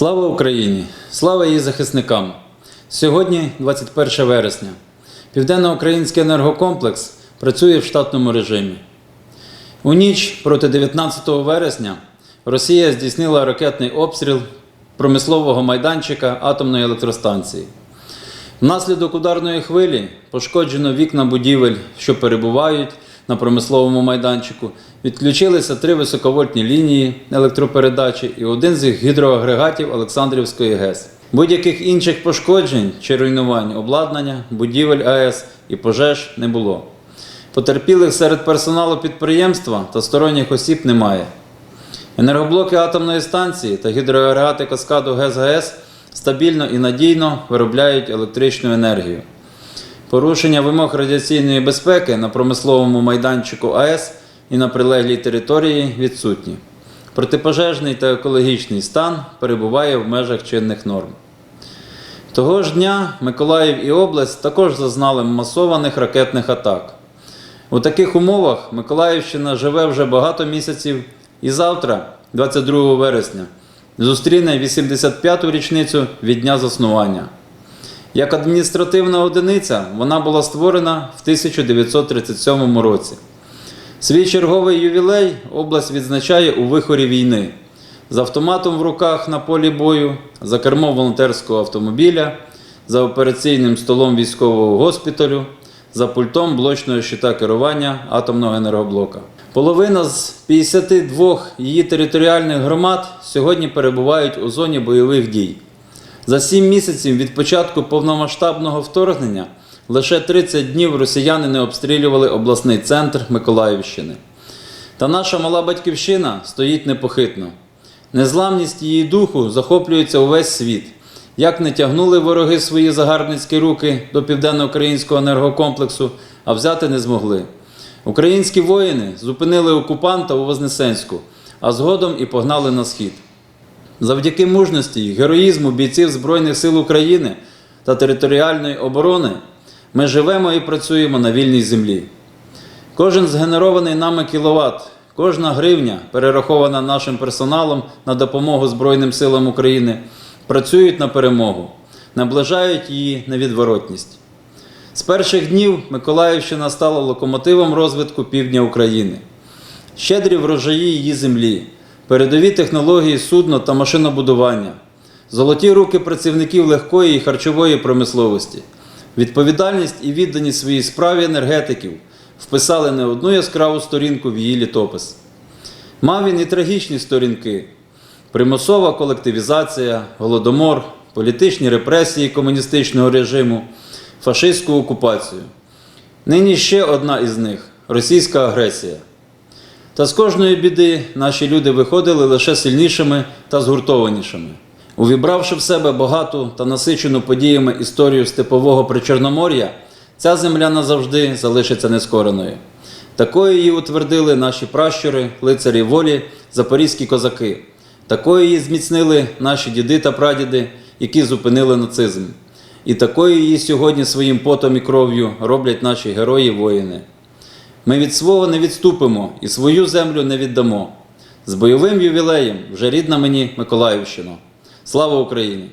Слава Україні! Слава її захисникам! Сьогодні 21 вересня. Південноукраїнський енергокомплекс працює в штатному режимі. У ніч проти 19 вересня Росія здійснила ракетний обстріл промислового майданчика атомної електростанції. Внаслідок ударної хвилі пошкоджено вікна будівель, що перебувають на промисловому майданчику. Відключилися три високовольтні лінії електропередачі і один з їх гідроагрегатів Олександрівської ГЕС. Будь-яких інших пошкоджень чи руйнувань обладнання, будівель АЕС і пожеж не було. Потерпілих серед персоналу підприємства та сторонніх осіб немає. Енергоблоки атомної станції та гідроагрегати каскаду ГЕС-ГАЕС стабільно і надійно виробляють електричну енергію. Порушення вимог радіаційної безпеки на промисловому майданчику АЕС і на прилеглій території відсутні. Протипожежний та екологічний стан перебуває в межах чинних норм. Того ж дня Миколаїв і область також зазнали масованих ракетних атак. У таких умовах Миколаївщина живе вже багато місяців і завтра, 22 вересня, зустріне 85-ту річницю від дня заснування. Як адміністративна одиниця вона була створена в 1937 році. Свій черговий ювілей область відзначає у вихорі війни з автоматом в руках на полі бою, за кермом волонтерського автомобіля, за операційним столом військового госпіталю, за пультом блочного щита керування атомного енергоблока. Половина з 52 її територіальних громад сьогодні перебувають у зоні бойових дій. За сім місяців від початку повномасштабного вторгнення лише 30 днів росіяни не обстрілювали обласний центр Миколаївщини. Та наша мала батьківщина стоїть непохитно. Незламність її духу захоплюється увесь світ. Як не тягнули вороги свої загарбницькі руки до південноукраїнського енергокомплексу, а взяти не змогли. Українські воїни зупинили окупанта у Вознесенську, а згодом і погнали на схід. Завдяки мужності й героїзму бійців Збройних сил України та територіальної оборони ми живемо і працюємо на вільній землі. Кожен згенерований нами кіловат, кожна гривня, перерахована нашим персоналом на допомогу Збройним силам України, працюють на перемогу, наближають її невідворотність. З перших днів Миколаївщина стала локомотивом розвитку півдня України. Щедрі врожаї її землі, передові технології судно та машинобудування, золоті руки працівників легкої і харчової промисловості, відповідальність і відданість своїй справі енергетиків вписали не одну яскраву сторінку в її літопис. Мав він і трагічні сторінки: примусова колективізація, голодомор, політичні репресії комуністичного режиму, фашистську окупацію. Нині ще одна із них російська агресія. Та з кожної біди наші люди виходили лише сильнішими та згуртованішими. Увібравши в себе багату та насичену подіями історію степового причорномор'я, ця земля назавжди залишиться нескореною. Такою її утвердили наші пращури, лицарі волі, запорізькі козаки. Такою її зміцнили наші діди та прадіди, які зупинили нацизм. І такою її сьогодні своїм потом і кров'ю роблять наші герої воїни. Ми від свого не відступимо і свою землю не віддамо. З бойовим ювілеєм вже рідна мені Миколаївщина. Слава Україні!